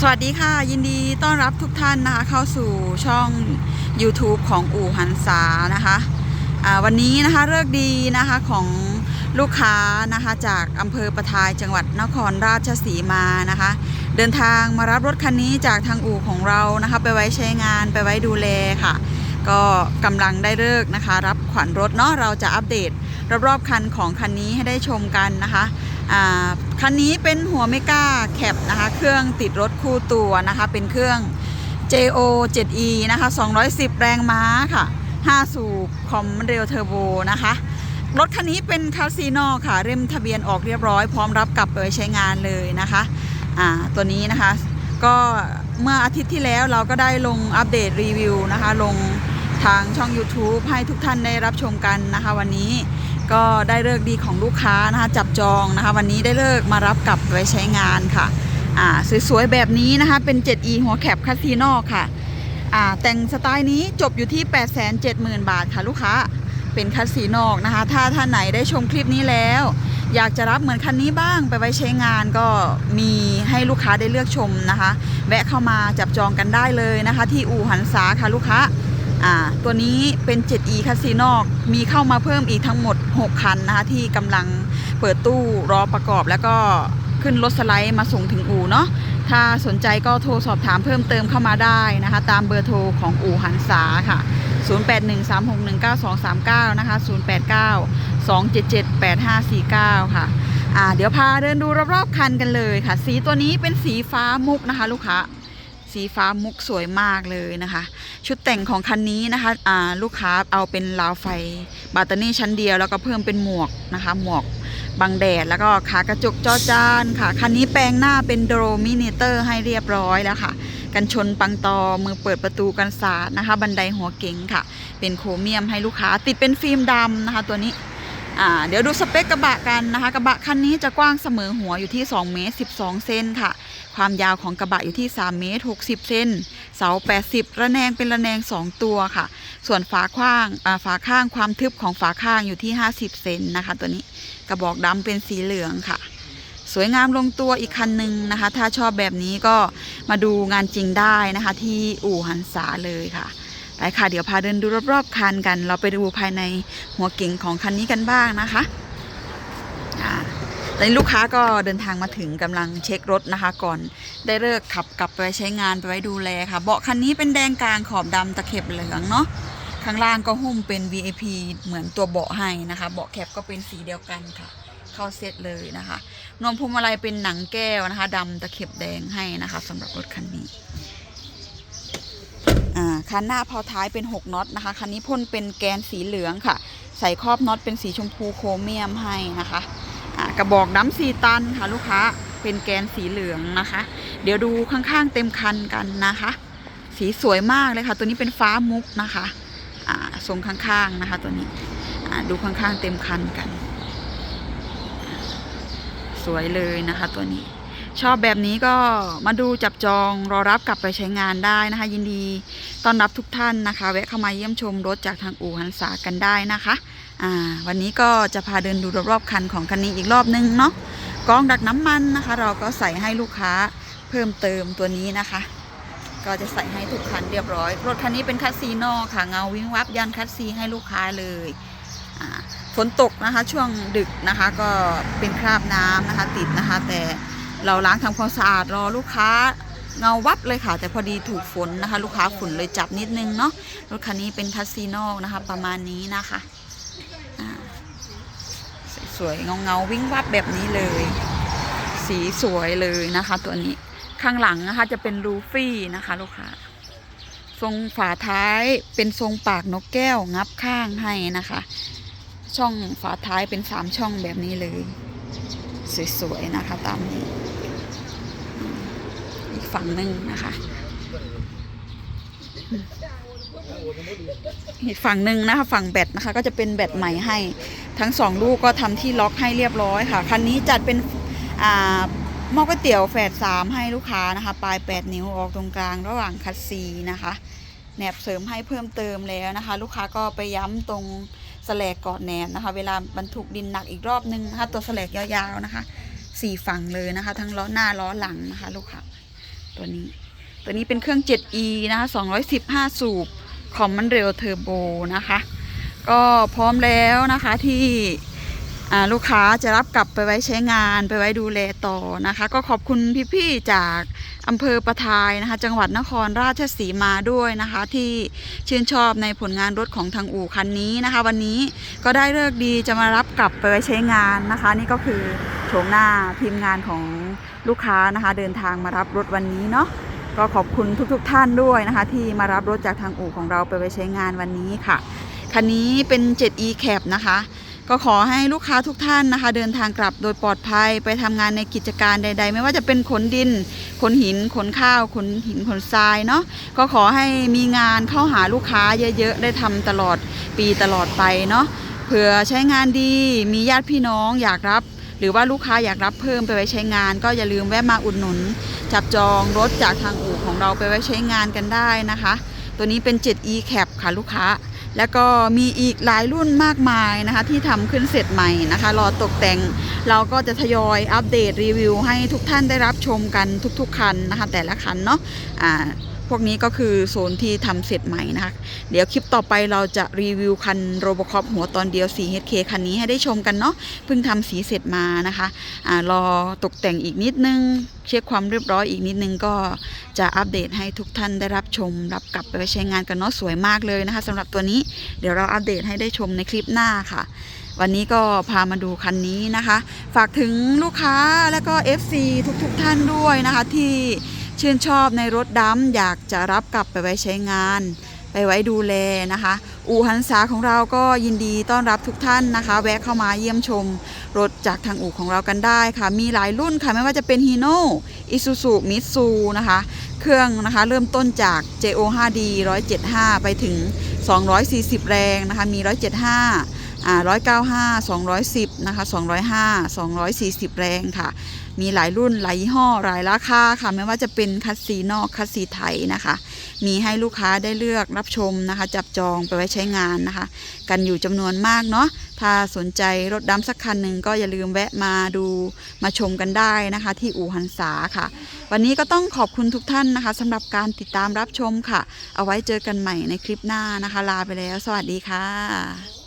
สวัสดีค่ะ ยินดีต้อนรับทุกท่านนะคะ เข้าสู่ช่อง YouTube ของอู่หันษานะคะวันนี้นะคะเลิกดีนะคะของลูกค้านะคะจากอำเภอประทายจังหวัดนครราชสีมานะคะ เดินทางมารับรถคันนี้จากทางอู่ของเรานะคะไปไว้ใช้งานไปไว้ดูแลค่ะ ก็กำลังได้เลิกนะคะ รับขวัญรถเนาะเราจะอัปเดต รอบๆคันของคันนี้ให้ได้ชมกันนะคะคันนี้เป็นหัวเมกาแคปนะคะเครื่องติดรถคู่ตัวนะคะเป็นเครื่อง JO 7E นะคะ210 แรงม้าค่ะ5สูบคอมเรลเทอร์โบนะคะรถคันนี้เป็นคาซีโนค่ะเร่มทะเบียนออกเรียบร้อยพร้อมรับกลับไปใช้งานเลยนะคะอ่าตัวนี้นะคะ ก็เมื่ออาทิตย์ที่แล้วเราก็ได้ลงอัปเดตรีวิวนะคะ ลงทางช่อง YouTube ให้ทุกท่านได้รับชมกันนะคะ วันนี้ ก็ได้เลิกดีของลูกค้านะคะจับจองนะคะ วันนี้ได้เลิกมารับกลับไว้ใช้งานค่ะอ่าสวยๆแบบนี้นะคะเป็น 7e หัวแคปคาซีโนค่ะอ่าแต่งสไตล์นี้จบอยู่ที่ 870,000 บาทค่ะลูกค้าเป็นคาซีโนนะคะ ถ้าท่านไหนได้ชมคลิปนี้แล้ว อยากจะรับเหมือนคันนี้บ้างไปไว้ใช้งานก็มีให้ลูกค้าได้เลือกชมนะคะ แวะเข้ามาจับจองกันได้เลยนะคะ ที่อู่หันษาค่ะลูกค้า ตัวนี้เป็น 7e คาสิโนมีเข้ามาเพิ่มอีกทั้งหมด 6 คันนะคะที่กำลังเปิดตู้รอประกอบแล้วก็ขึ้นรถสไลด์มาส่งถึงอู่เนาะถ้าสนใจก็โทรสอบถามเพิ่มเติมเข้ามาได้นะคะ ตามเบอร์โทรของอู่หันษาค่ะ 0813619239 นะคะ 089-277-8549 ค่ะอ่าเดี๋ยวพาเดินดูรอบๆคันกันเลยค่ะ สีตัวนี้เป็นสีฟ้ามุกนะคะ ลูกค้า สีฟ้ามุกสวยมากเลยนะคะ ชุดแต่งของคันนี้นะคะอ่าลูกค้าเอาเป็นราวไฟบาตานี่ชั้นเดียวแล้วก็เพิ่มเป็นหมวกนะคะ หมวกบังแดดแล้วก็ขากระจกจอจานค่ะ คันนี้แปลงหน้าเป็นโดรมินิเตอร์ให้เรียบร้อยแล้วค่ะ กันชนปังตอมือเปิดประตูกันศาสตร์นะคะ บันไดหัวเก๋งค่ะ เป็นโครเมียมให้ลูกค้าติดเป็นฟิล์มดำนะคะ ตัวนี้ เดี๋ยวดูสเปคกระบะกันนะคะ กระบะคันนี้จะกว้างเสมอหัวอยู่ที่2เมตร12 เซนค่ะ ความยาวของกระบะอยู่ที่3เมตร60 เซนเสา 80 ระแนงเป็นระแนง 2 ตัวค่ะ ส่วนฝาข้างฝาข้างความทึบของฝาข้างอยู่ที่ 50 เซนนะคะ ตัวนี้กระบอกดำเป็นสีเหลืองค่ะ สวยงามลงตัวอีกคันหนึ่งนะคะ ถ้าชอบแบบนี้ก็มาดูงานจริงได้นะคะ ที่อู่หันษาเลยค่ะ ไปค่ะเดี๋ยวพาเดินดูรอบๆคันกัน เราไปดูภายในหัวเก๋งของคันนี้กันบ้างนะคะอ่าตอนนี้ลูกค้าก็เดินทางมาถึงกำลังเช็ครถนะคะ ก่อนได้เลิกขับกลับไปใช้งานไปไว้ดูแลค่ะ เบาะคันนี้เป็นแดงกลางขอบดำตะเข็บเหลืองเนาะข้างล่างก็หุ้มเป็น VIP เหมือนตัวเบาะให้นะคะ เบาะแคปก็เป็นสีเดียวกันค่ะ เข้าเซตเลยนะคะนวมพวงมาลัยเป็นหนังแก้วนะคะดำตะเข็บแดงให้นะคะสำหรับรถคันนี้ คันหน้าพาท้ายเป็น 6น็อตนะคะ คันนี้พ่นเป็นแกนสีเหลืองค่ะ ใส่ครอบน็อตเป็นสีชมพูโครเมียมให้นะคะกระบอกน้ำสีตันค่ะลูกค้า เป็นแกนสีเหลืองนะคะ เดี๋ยวดูข้างๆเต็มคันกันนะคะ สีสวยมากเลยค่ะ ตัวนี้เป็นฟ้ามุกนะคะทรงข้างๆนะคะ ตัวนี้ดูข้างๆเต็มคันกัน สวยเลยนะคะตัวนี้ ชอบแบบนี้ก็มาดูจับจองรอรับกลับไปใช้งานได้นะคะ ยินดีต้อนรับทุกท่านนะคะ แวะเข้ามาเยี่ยมชมรถจากทางอู่หันษากันได้นะคะอ่าวันนี้ก็จะพาเดินดูรอบๆคันของคันนี้อีกรอบนึงเนาะกรองดักน้ำมันนะคะ เราก็ใส่ให้ลูกค้าเพิ่มเติมตัวนี้นะคะ ก็จะใส่ให้ทุกคันเรียบร้อย รถคันนี้เป็นคัสซีโนค่ะเงาวิ่งวับยันคัสซีให้ลูกค้าเลยฝนตกนะคะช่วงดึกนะคะก็เป็นคราบน้ำนะคะติดนะคะแต่ เราล้างทำความสะอาดรอลูกค้าเงาวับเลยค่ะ แต่พอดีถูกฝนนะคะ ลูกค้าฝนเลยจับนิดนึงเนาะรถคันนี้เป็นคัสซีโนนะคะ ประมาณนี้นะคะสวยๆเงาๆวิ่งวับแบบนี้เลย สีสวยเลยนะคะ ตัวนี้ข้างหลังนะคะ จะเป็นรูฟี่นะคะ ลูกค้าทรงฝาท้ายเป็นทรงปากนกแก้วงับข้างให้นะคะ ช่องฝาท้ายเป็นสามช่องแบบนี้เลย สวยๆนะคะตามนี้ อีกฝั่งหนึ่งนะคะ อีกฝั่งหนึ่งนะคะฝั่งแบตนะคะ ก็จะเป็นแบตใหม่ให้ ทั้งสองลูกก็ทำที่ล็อกให้เรียบร้อยค่ะ คันนี้จัดเป็นหม้อก๋วยเตี๋ยวแฝดสามให้ลูกค้านะคะ ปลาย8นิ้วออกตรงกลางระหว่างคัดซีนะคะแหนบเสริมให้เพิ่มเติมแล้วนะคะ ลูกค้าก็ไปย้ำตรงสแลกกอดแหนบนะคะ เวลาบรรทุกดินหนักอีกรอบนึงนะคะ ตัวสแลกยาวๆนะคะสี่ฝั่งเลยนะคะ ทั้งล้อหน้าล้อหลังนะคะ ลูกค้า ตัวนี้ ตัวนี้เป็นเครื่อง 7e นะคะ215 สูบคอมมันเร็วเทอร์โบนะคะ ก็พร้อมแล้วนะคะที่ลูกค้าจะรับกลับไปไว้ใช้งานไปไว้ดูแลต่อนะคะ ก็ขอบคุณพี่ๆจากอำเภอประทายนะคะ จังหวัดนครราชสีมาด้วยนะคะ ที่ชื่นชอบในผลงานรถของทางอู่คันนี้นะคะ วันนี้ก็ได้เลิกดีจะมารับกลับไปไว้ใช้งานนะคะ นี่ก็คือโฉมหน้าทีมงานของ ลูกค้านะคะเดินทางมารับรถวันนี้เนาะก็ขอบคุณทุกๆทท่านด้วยนะคะ ที่มารับรถจากทางอู่ของเราไปไว้ใช้งานวันนี้ค่ะ คันนี้เป็น 7e cap นะคะ ก็ขอให้ลูกค้าทุกท่านนะคะ เดินทางกลับโดยปลอดภัยไปทำงานในกิจการใด ๆ ไม่ว่าจะเป็นขนดิน ขนหิน ขนข้าว ขนหิน ขนทรายเนาะ ก็ขอให้มีงานเข้าหาลูกค้าเยอะๆ ได้ทำตลอดปีตลอดไปเนาะเผื่อใช้งานดี มีญาติพี่น้องอยากรับ หรือว่าลูกค้าอยากรับเพิ่มไปไว้ใช้งาน ก็อย่าลืมแวะมาอุดหนุน จับจองรถจากทางอู่ของเราไปไว้ใช้งานกันได้นะคะ ตัวนี้เป็น 7e cap ค่ะลูกค้า แล้วก็มีอีกหลายรุ่นมากมายนะคะ ที่ทำขึ้นเสร็จใหม่นะคะ รอตกแต่งเราก็จะทยอยอัปเดตรีวิว ให้ทุกท่านได้รับชมกันทุกๆคันนะคะ แต่ละคันเนาะ พวกนี้ก็คือโซนที่ทำเสร็จใหม่นะคะ เดี๋ยวคลิปต่อไปเราจะรีวิวคันโรบคอปหัวตอนเดียว 4HK คันนี้ให้ได้ชมกันเนาะเพิ่งทำสีเสร็จมานะคะอ่ารอตกแต่งอีกนิดนึง เช็คความเรียบร้อยอีกนิดนึงก็จะอัปเดตให้ทุกท่านได้รับชม รับกลับไปใช้งานกันเนาะสวยมากเลยนะคะสำหรับตัวนี้เดี๋ยวเราอัปเดตให้ได้ชมในคลิปหน้าค่ะวันนี้ก็พามาดูคันนี้นะคะ ฝากถึงลูกค้าและก็ FC ทุกๆทท่านด้วยนะคะที่ ชื่นชอบในรถดำอยากจะรับกลับไปไว้ใช้งาน ไปไว้ดูแลนะคะ อู่หันษาของเราก็ยินดีต้อนรับทุกท่านนะคะ แวะเข้ามาเยี่ยมชม รถจากทางอู่ของเรากันได้ค่ะ มีหลายรุ่นค่ะไม่ว่าจะเป็น Hino Isuzu Mitsu นะคะ เครื่องนะคะเริ่มต้นจาก JO 5D 175 ไปถึง 240 แรงนะคะมี 175 อ่า195 210นะคะ205 240แรงค่ะ มีหลายรุ่นหลายยี่ห้อหลายราคาค่ะ ไม่ว่าจะเป็นคัสซีนอกคัสซีไทยนะคะ มีให้ลูกค้าได้เลือกรับชมนะคะ จับจองไปไว้ใช้งานนะคะ กันอยู่จำนวนมากเนาะ ถ้าสนใจรถดำสักคันหนึ่งก็อย่าลืมแวะมาดูมาชมกันได้นะคะ ที่อู่หันษาค่ะ วันนี้ก็ต้องขอบคุณทุกท่านนะคะสำหรับการติดตามรับชมค่ะ เอาไว้เจอกันใหม่ในคลิปหน้านะคะ ลาไปแล้ว สวัสดีค่ะ